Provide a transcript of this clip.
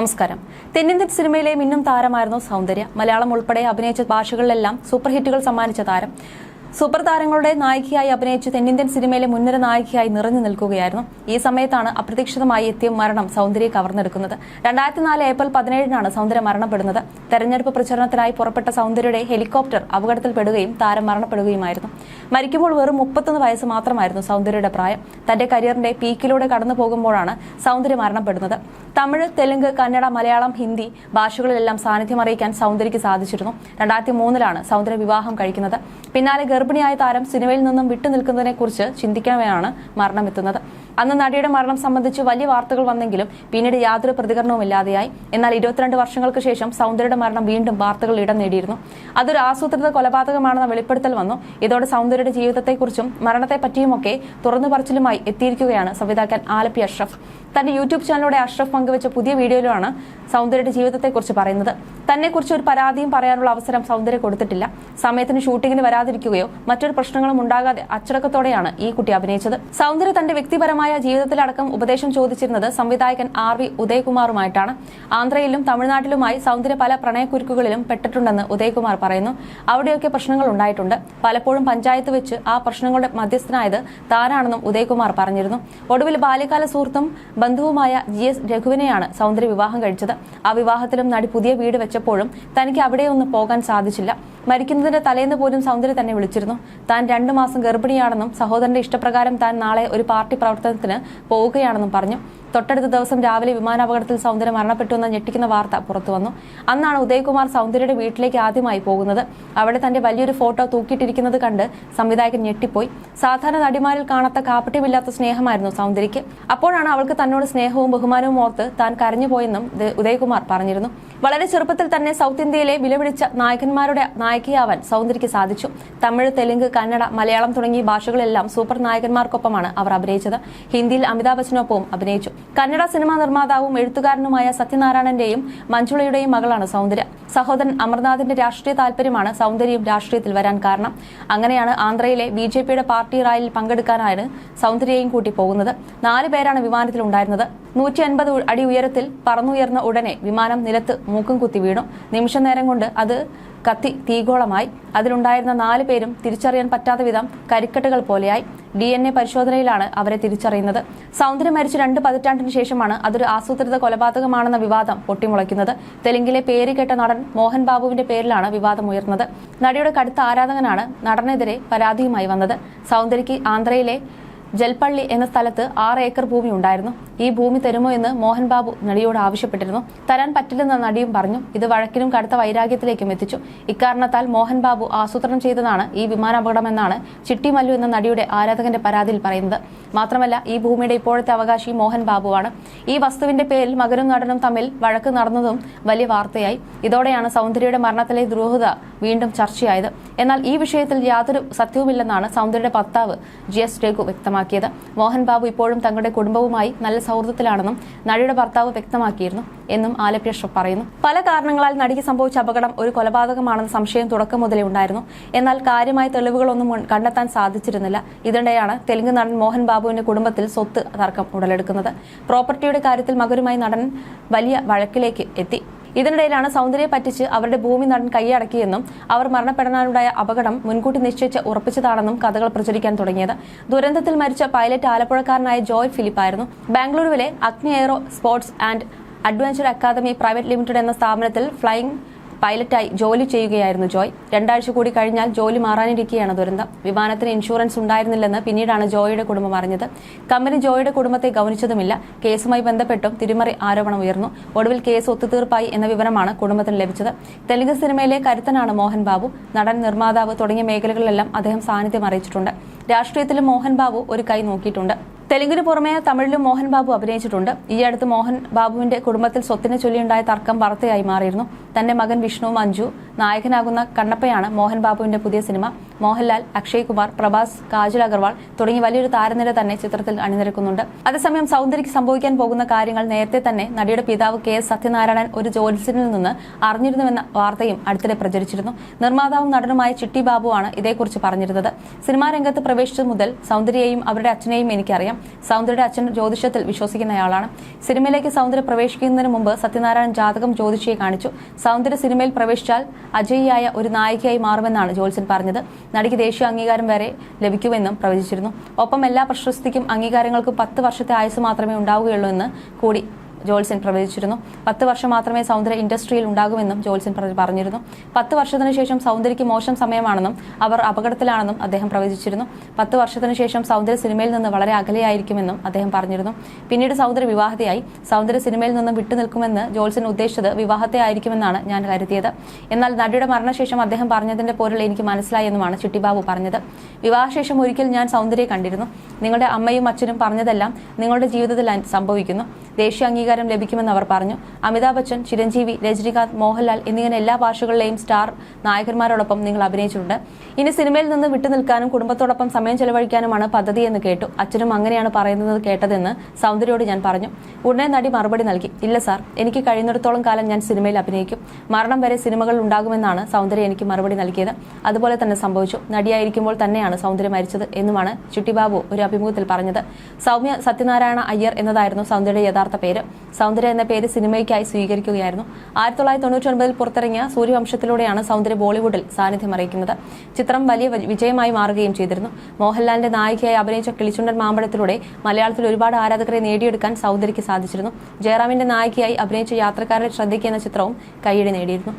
നമസ്കാരം. തെന്നിന്ത്യൻ സിനിമയിലെ മിന്നും താരമായിരുന്നു സൗന്ദര്യ. മലയാളം ഉൾപ്പെടെ അഭിനയിച്ച ഭാഷകളിലെല്ലാം സൂപ്പർ ഹിറ്റുകൾ സമ്മാനിച്ച താരം സൂപ്പർ താരങ്ങളുടെ നായികയായി അഭിനയിച്ച് തെന്നിന്ത്യൻ സിനിമയിലെ മുൻനിര നായികയായി നിറഞ്ഞു നിൽക്കുകയായിരുന്നു. ഈ സമയത്താണ് അപ്രതീക്ഷിതമായി എത്തിയ മരണം സൗന്ദര്യ കവർന്നെടുക്കുന്നത്. രണ്ടായിരത്തി നാല് ഏപ്രിൽ പതിനേഴിനാണ് സൗന്ദര്യ മരണപ്പെടുന്നത്. തെരഞ്ഞെടുപ്പ് പ്രചരണത്തിനായി പുറപ്പെട്ട സൗന്ദര്യയുടെ ഹെലികോപ്റ്റർ അപകടത്തിൽപ്പെടുകയും താരം മരണപ്പെടുകയുമായിരുന്നു. മരിക്കുമ്പോൾ വെറും മുപ്പത്തൊന്ന് വയസ്സ് മാത്രമായിരുന്നു സൗന്ദര്യയുടെ പ്രായം. തന്റെ കരിയറിന്റെ പീക്കിലൂടെ കടന്നു പോകുമ്പോഴാണ് സൗന്ദര്യ മരണപ്പെടുന്നത്. തമിഴ് തെലുങ്ക് കന്നഡ മലയാളം ഹിന്ദി ഭാഷകളിലെല്ലാം സാന്നിധ്യം അറിയിക്കാൻ സൗന്ദര്യയ്ക്ക് സാധിച്ചിരുന്നു. രണ്ടായിരത്തി മൂന്നിലാണ് സൗന്ദര്യ വിവാഹം കഴിക്കുന്നത്. പിന്നാലെ ഗർഭിണിയായ താരം സിനിമയിൽ നിന്നും വിട്ടുനിൽക്കുന്നതിനെക്കുറിച്ച് ചിന്തിക്കവെയാണ് മരണമെത്തുന്നത് അന്ന് നടിയുടെ മരണം സംബന്ധിച്ച് വലിയ വാർത്തകൾ വന്നെങ്കിലും പിന്നീട് യാതൊരു പ്രതികരണവും ഇല്ലാതെയായി. എന്നാൽ ഇരുപത്തിരണ്ട് വർഷങ്ങൾക്ക് ശേഷം സൗന്ദര്യയുടെ മരണം വീണ്ടും വാർത്തകൾ ഇടം നേടിയിരുന്നു. അതൊരു ആസൂത്രിത കൊലപാതകമാണെന്ന വെളിപ്പെടുത്തൽ വന്നു. ഇതോടെ സൗന്ദര്യയുടെ ജീവിതത്തെക്കുറിച്ചും മരണത്തെ പറ്റിയുമൊക്കെ തുറന്നു പറച്ചിലുമായി എത്തിയിരിക്കുകയാണ് സംവിധായകൻ ആലപ്പി അഷ്റഫ്. തന്റെ യൂട്യൂബ് ചാനലിലൂടെ അഷ്റഫ് പങ്കുവച്ച പുതിയ വീഡിയോയിലാണ് സൗന്ദര്യയുടെ ജീവിതത്തെക്കുറിച്ച് പറയുന്നത്. തന്നെക്കുറിച്ച് ഒരു പരാതിയും പറയാനുള്ള അവസരം സൗന്ദര്യ കൊടുത്തിട്ടില്ല. സമയത്തിന് ഷൂട്ടിങ്ങിന് വരാതിരിക്കുകയോ മറ്റൊരു പ്രശ്നങ്ങളും ഉണ്ടാകാതെ അച്ചടക്കത്തോടെയാണ് ഈ കുട്ടി അഭിനയിച്ചത്. സൗന്ദര്യ തന്റെ വ്യക്തിപരമായ ജീവിതത്തിലടക്കം ഉപദേശം ചോദിച്ചിരുന്നത് സംവിധായകൻ ആർ വി ഉദയകുമാറുമായിട്ടാണ്. ആന്ധ്രയിലും തമിഴ്നാട്ടിലുമായി സൗന്ദര്യ പല പ്രണയക്കുരുക്കുകളിലും പെട്ടിട്ടുണ്ടെന്ന് ഉദയകുമാർ പറയുന്നു. അവിടെയൊക്കെ പ്രശ്നങ്ങൾ ഉണ്ടായിട്ടുണ്ട്. പലപ്പോഴും പഞ്ചായത്ത് വെച്ച് ആ പ്രശ്നങ്ങളുടെ മധ്യസ്ഥനായത് താനാണെന്നും ഉദയകുമാർ പറഞ്ഞിരുന്നു. ഒടുവിൽ ബാല്യകാല സുഹൃത്തും ബന്ധുവുമായ ജി എസ് രഘുവിനെയാണ് സൗന്ദര്യ വിവാഹം കഴിച്ചത്. ആ വിവാഹത്തിലും നടി പുതിയ വീട് വെച്ചപ്പോഴും തനിക്ക് അവിടെയൊന്നും പോകാൻ സാധിച്ചില്ല. മരിക്കുന്നതിന്റെ തലേന്ന് പോലും സൗന്ദര്യ തന്നെ വിളിച്ചിരുന്നു. താൻ രണ്ടു മാസം ഗർഭിണിയാണെന്നും സഹോദരന്റെ ഇഷ്ടപ്രകാരം താൻ നാളെ ഒരു പാർട്ടി പ്രവർത്തനത്തിന് പോവുകയാണെന്നും പറഞ്ഞു. തൊട്ടടുത്ത ദിവസം രാവിലെ വിമാനാപകടത്തിൽ സൗന്ദര്യ മരണപ്പെട്ടു എന്ന ഞെട്ടിക്കുന്ന വാർത്ത പുറത്തു വന്നു. അന്നാണ് ഉദയകുമാർ സൗന്ദര്യയുടെ വീട്ടിലേക്ക് ആദ്യമായി പോകുന്നത്. അവിടെ തന്റെ വലിയൊരു ഫോട്ടോ തൂക്കിയിട്ടിരിക്കുന്നത് കണ്ട് സംവിധായകൻ ഞെട്ടിപ്പോയി. സാധാരണ നടിമാരിൽ കാണാത്ത കാപ്പട്യമില്ലാത്ത സ്നേഹമായിരുന്നു സൗന്ദര്യയ്ക്ക്. അപ്പോഴാണ് അവൾക്ക് തന്നോട് സ്നേഹവും ബഹുമാനവും ഓർത്ത് താൻ കരഞ്ഞുപോയെന്നും ഉദയകുമാർ പറഞ്ഞിരുന്നു. വളരെ ചെറുപ്പത്തിൽ തന്നെ സൗത്ത് ഇന്ത്യയിലെ വിലപിടിച്ച നായകന്മാരുടെ നായികയാവാൻ സൗന്ദര്യയ്ക്ക് സാധിച്ചു. തമിഴ് തെലുങ്ക് കന്നഡ മലയാളം തുടങ്ങിയ ഭാഷകളെല്ലാം സൂപ്പർ നായകന്മാർക്കൊപ്പമാണ് അവർ അഭിനയിച്ചത്. ഹിന്ദിയിൽ അമിതാഭ് ബച്ചനൊപ്പവും അഭിനയിച്ചു. കന്നഡ സിനിമാ നിർമ്മാതാവും എഴുത്തുകാരനുമായ സത്യനാരായണന്റെയും മഞ്ജുളയുടെയും മകളാണ് സൗന്ദര്യ. സഹോദരൻ അമർനാഥിന്റെ രാഷ്ട്രീയ താല്പര്യമാണ് സൗന്ദര്യം രാഷ്ട്രീയത്തിൽ വരാൻ കാരണം. അങ്ങനെയാണ് ആന്ധ്രയിലെ ബി ജെ പിയുടെ പാർട്ടി റാലിയിൽ പങ്കെടുക്കാനാണ് സൗന്ദര്യയും കൂട്ടി പോകുന്നത് നാല് പേരാണ് വിമാനത്തിൽ ഉണ്ടായിരുന്നത് നൂറ്റി അൻപത് അടി ഉയരത്തിൽ പറന്നുയർന്ന ഉടനെ വിമാനം നിലത്ത് മൂക്കും കുത്തി വീണു. നിമിഷ നേരം കൊണ്ട് അത് കത്തി തീഗോളമായി അതിലുണ്ടായിരുന്ന നാല് പേരും തിരിച്ചറിയാൻ പറ്റാത്ത വിധം കരിക്കട്ടുകൾ പോലെയായി ഡി എൻ എ പരിശോധനയിലാണ് അവരെ തിരിച്ചറിയുന്നത്. സൗന്ദര്യം മരിച്ച രണ്ട് പതിറ്റാണ്ടിന് ശേഷമാണ് അതൊരു ആസൂത്രിത കൊലപാതകമാണെന്ന വിവാദം പൊട്ടിമുളയ്ക്കുന്നത്. തെലുങ്കിലെ പേര് കേട്ട നടൻ മോഹൻ ബാബുവിന്റെ പേരിലാണ് വിവാദം ഉയർന്നത്. നടിയുടെ കടുത്ത ആരാധകനാണ് നടനെതിരെ പരാതിയുമായി വന്നത്. സൗന്ദര്യയ്ക്ക് ആന്ധ്രയിലെ ജൽപ്പള്ളി എന്ന സ്ഥലത്ത് ആറ് ഏക്കർ ഭൂമി ഉണ്ടായിരുന്നു. ഈ ഭൂമി തരുമോ എന്ന് മോഹൻ ബാബു നടിയോട് ആവശ്യപ്പെട്ടിരുന്നു. തരാൻ പറ്റില്ലെന്ന് നടിയും പറഞ്ഞു. ഇത് വഴക്കിനും കടുത്ത വൈരാഗ്യത്തിലേക്കും എത്തിച്ചു. ഇക്കാരണത്താൽ മോഹൻ ബാബു ആസൂത്രണം ചെയ്തതാണ് ഈ വിമാനാപകടമെന്നാണ് ചിട്ടി മല്ലു എന്ന നടിയുടെ ആരാധകന്റെ പരാതിയിൽ പറയുന്നത്. മാത്രമല്ല ഈ ഭൂമിയുടെ ഇപ്പോഴത്തെ അവകാശി മോഹൻ ബാബുവാണ് ഈ വസ്തുവിന്റെ പേരിൽ മകനും നടനും തമ്മിൽ വഴക്ക് നടന്നതും വലിയ വാർത്തയായി. ഇതോടെയാണ് സൗന്ദര്യയുടെ മരണത്തിലെ ദ്രോഹത വീണ്ടും ചർച്ചയായത്. എന്നാൽ ഈ വിഷയത്തിൽ യാതൊരു സത്യവുമില്ലെന്നാണ് സൗന്ദര്യയുടെ ഭർത്താവ് ജി എസ് രഘു വ്യക്തമാക്കിയത്. മോഹൻ ബാബു ഇപ്പോഴും തങ്ങളുടെ കുടുംബവുമായി നല്ല സൗഹൃദത്തിലാണെന്നും നടിയുടെ ഭർത്താവ് വ്യക്തമാക്കിയിരുന്നു എന്നും ആലപ്യഷ പറയുന്നു. പല കാരണങ്ങളാൽ നടിക്ക് സംഭവിച്ച അപകടം ഒരു കൊലപാതകമാണെന്ന സംശയം തുടക്കം മുതലേ ഉണ്ടായിരുന്നു. എന്നാൽ കാര്യമായ തെളിവുകളൊന്നും കണ്ടെത്താൻ സാധിച്ചിരുന്നില്ല. ഇതിനിടെയാണ് തെലുങ്ക് നടൻ മോഹൻ ബാബുവിന്റെ കുടുംബത്തിൽ സ്വത്ത് തർക്കം ഉടലെടുക്കുന്നത്. പ്രോപ്പർട്ടിയുടെ കാര്യത്തിൽ മകരുമായി നടൻ വലിയ വഴക്കിലേക്ക് എത്തി. ഇതിനിടയിലാണ് സൗന്ദര്യ പറ്റിച്ച് അവരുടെ ഭൂമി നടൻ കൈയടക്കിയെന്നും അവർ മരണപ്പെടാനുണ്ടായ അപകടം മുൻകൂട്ടി നിശ്ചയിച്ച് ഉറപ്പിച്ചതാണെന്നും കഥകൾ പ്രചരിക്കാൻ തുടങ്ങിയത്. ദുരന്തത്തിൽ മരിച്ച പൈലറ്റ് ആലപ്പുഴക്കാരനായ ജോയ് ഫിലിപ്പായിരുന്നു. ബാംഗ്ലൂരുവിലെ Agni aero sports and adventure academy private limited എന്ന സ്ഥാപനത്തിൽ ഫ്ലൈയിംഗ് പൈലറ്റായി ജോലി ചെയ്യുകയായിരുന്നു ജോയ്. രണ്ടാഴ്ച കൂടി കഴിഞ്ഞാൽ ജോലി മാറാനിരിക്കുകയാണ് ദുരന്തം. വിമാനത്തിന് ഇൻഷുറൻസ് ഉണ്ടായിരുന്നില്ലെന്ന് പിന്നീടാണ് ജോയിയുടെ കുടുംബം അറിഞ്ഞത്. കമ്പനി ജോയിയുടെ കുടുംബത്തെ ഗൗനിച്ചതുമില്ല. കേസുമായി ബന്ധപ്പെട്ടും തിരിമറി ആരോപണം ഉയർന്നു. ഒടുവിൽ കേസ് ഒത്തുതീർപ്പായി എന്ന വിവരമാണ് കുടുംബത്തിന് ലഭിച്ചത്. തെലുങ്ക് സിനിമയിലെ കരുത്തനാണ് മോഹൻ ബാബു. നടൻ നിർമ്മാതാവ് തുടങ്ങിയ മേഖലകളിലെല്ലാം അദ്ദേഹം സാന്നിധ്യം അറിയിച്ചിട്ടുണ്ട്. രാഷ്ട്രീയത്തിലും മോഹൻ ബാബു ഒരു കൈ നോക്കിയിട്ടുണ്ട്. തെലുങ്കിന് പുറമെ തമിഴിലും മോഹൻ ബാബു അഭിനയിച്ചിട്ടുണ്ട്. ഈ അടുത്ത് മോഹൻ ബാബുവിന്റെ കുടുംബത്തിൽ സ്വത്തിനെ ചൊല്ലിയുണ്ടായ തർക്കം വാർത്തയായി മാറിയിരുന്നു. തന്റെ മകൻ വിഷ്ണു മഞ്ജു നായകനാകുന്ന കണ്ണപ്പയാണ് മോഹൻ ബാബുവിന്റെ പുതിയ സിനിമ. മോഹൻലാൽ അക്ഷയ് കുമാർ പ്രഭാസ് കാജൽ അഗർവാൾ തുടങ്ങി വലിയൊരു താരനിര തന്നെ ചിത്രത്തിൽ അണിനിരക്കുന്നുണ്ട്. അതേസമയം സൗന്ദര്യക്ക് സംഭവിക്കാൻ പോകുന്ന കാര്യങ്ങൾ നേരത്തെ തന്നെ നടിയുടെ പിതാവ് കെ എസ് സത്യനാരായണൻ ഒരു ജ്യോത്സ്യനിൽ നിന്ന് അറിഞ്ഞിരുന്നുവെന്ന വാർത്തയും അടുത്തിടെ പ്രചരിച്ചിരുന്നു. നിർമ്മാതാവും നടനുമായ ചിട്ടി ബാബുവാണ് ഇതേക്കുറിച്ച് പറഞ്ഞിരുന്നത്. സിനിമാ രംഗത്ത് പ്രവേശിച്ചത് മുതൽ സൗന്ദര്യയെയും അവരുടെ അച്ഛനെയും എനിക്കറിയാം. സൗന്ദര്യയുടെ അച്ഛൻ ജ്യോതിഷത്തിൽ വിശ്വസിക്കുന്നയാളാണ്. സിനിമയിലേക്ക് സൗന്ദര്യ പ്രവേശിക്കുന്നതിന് മുമ്പ് സത്യനാരായണൻ ജാതകം ജ്യോതിഷിയെ കാണിച്ചു. സൗന്ദര്യ സിനിമയിൽ പ്രവേശിച്ചാൽ അജയിയായ ഒരു നായികയായി മാറുമെന്നാണ് ജോൾസൺ പറഞ്ഞത്. നടിക്ക് ദേശീയ അംഗീകാരം വരെ ലഭിക്കുമെന്നും പ്രവചിച്ചിരുന്നു. ഒപ്പം എല്ലാ പ്രശസ്തിക്കും അംഗീകാരങ്ങൾക്കും പത്ത് വർഷത്തെ ആയുസ് മാത്രമേ ഉണ്ടാവുകയുള്ളൂ എന്ന് കൂടി ജോത്സ്യൻ പ്രവചിച്ചിരുന്നു. പത്ത് വർഷം മാത്രമേ സൗന്ദര്യ ഇൻഡസ്ട്രിയിൽ ഉണ്ടാകുമെന്നും ജോൽസിൻ പറഞ്ഞിരുന്നു. പത്ത് വർഷത്തിനു ശേഷം സൗന്ദര്യക്ക് മോശം സമയമാണെന്നും അവർ അപകടത്തിലാണെന്നും അദ്ദേഹം പ്രവചിച്ചിരുന്നു. പത്ത് വർഷത്തിനു ശേഷം സൗന്ദര്യ സിനിമയിൽ നിന്ന് വളരെ അകലെയായിരിക്കുമെന്നും അദ്ദേഹം പറഞ്ഞിരുന്നു. പിന്നീട് സൗന്ദര്യ വിവാഹതയായി സൗന്ദര്യ സിനിമയിൽ നിന്നും വിട്ടുനിൽക്കുമെന്ന് ജോൽസിൻ ഉദ്ദേശിച്ചത് വിവാഹത്തെ ആയിരിക്കുമെന്നാണ് ഞാൻ കരുതിയത്. എന്നാൽ നടിയുടെ മരണശേഷം അദ്ദേഹം പറഞ്ഞതിന്റെ പൊരുൾ എനിക്ക് മനസ്സിലായെന്നുമാണ് ചിട്ടിബാബു പറഞ്ഞത്. വിവാഹശേഷം ഒരിക്കൽ ഞാൻ സൗന്ദര്യയെ കണ്ടിരുന്നു. നിങ്ങളുടെ അമ്മയും അച്ഛനും പറഞ്ഞതെല്ലാം നിങ്ങളുടെ ജീവിതത്തിൽ സംഭവിക്കുന്നു. ദേശീയ അംഗീകാരം ലഭിക്കുമെന്ന് അവർ പറഞ്ഞു. അമിതാഭ് ബച്ചൻ ചിരഞ്ജീവി രജനികാന്ത് മോഹൻലാൽ എന്നിങ്ങനെ എല്ലാ ഭാഷകളിലെയും സ്റ്റാർ നായകന്മാരോടൊപ്പം നിങ്ങൾ അഭിനയിച്ചിട്ടുണ്ട്. ഇനി സിനിമയിൽ നിന്ന് വിട്ടുനിൽക്കാനും കുടുംബത്തോടൊപ്പം സമയം ചെലവഴിക്കാനുമാണ് പദ്ധതി എന്ന് കേട്ടു. അച്ഛനും അങ്ങനെയാണ് പറയുന്നത് കേട്ടതെന്ന് സൗന്ദര്യയോട് ഞാൻ പറഞ്ഞു. ഉടനെ നടി മറുപടി നൽകി. ഇല്ല സാർ എനിക്ക് കഴിയുന്നിടത്തോളം കാലം ഞാൻ സിനിമയിൽ അഭിനയിക്കും. മരണം വരെ സിനിമകൾ ഉണ്ടാകുമെന്നാണ് സൗന്ദര്യ എനിക്ക് മറുപടി നൽകിയത്. അതുപോലെ തന്നെ സംഭവിച്ചു. നടിയായിരിക്കുമ്പോൾ തന്നെയാണ് സൗന്ദര്യ മരിച്ചത് എന്നുമാണ് ചുട്ടിബാബു ഒരു അഭിമുഖത്തിൽ പറഞ്ഞത്. സൗമ്യ സത്യനാരായണ അയ്യർ എന്നതായിരുന്നു സൗന്ദര്യ യഥാർത്ഥ പേര്. സൗന്ദര്യ എന്ന പേര് സിനിമയ്ക്കായി സ്വീകരിക്കുകയായിരുന്നു. ആയിരത്തി തൊള്ളായിരത്തി തൊണ്ണൂറ്റി ഒൻപതിൽ പുറത്തിറങ്ങിയ സൂര്യവംശത്തിലൂടെയാണ് സൗന്ദര്യ ബോളിവുഡിൽ സാന്നിധ്യം അറിയിക്കുന്നത്. ചിത്രം വലിയ വിജയമായി മാറുകയും ചെയ്തിരുന്നു. മോഹൻലാലിന്റെ നായികയായി അഭിനയിച്ച കിളിച്ചുണ്ടൻ മാമ്പഴത്തിലൂടെ മലയാളത്തിൽ ഒരുപാട് ആരാധകരെ നേടിയെടുക്കാൻ സൗന്ദര്യയ്ക്ക് സാധിച്ചിരുന്നു. ജയറാമിന്റെ നായികയായി അഭിനയിച്ച യാത്രക്കാരുടെ ശ്രദ്ധയ്ക്ക് എന്ന ചിത്രവും കൈയ്യടി നേടിയിരുന്നു.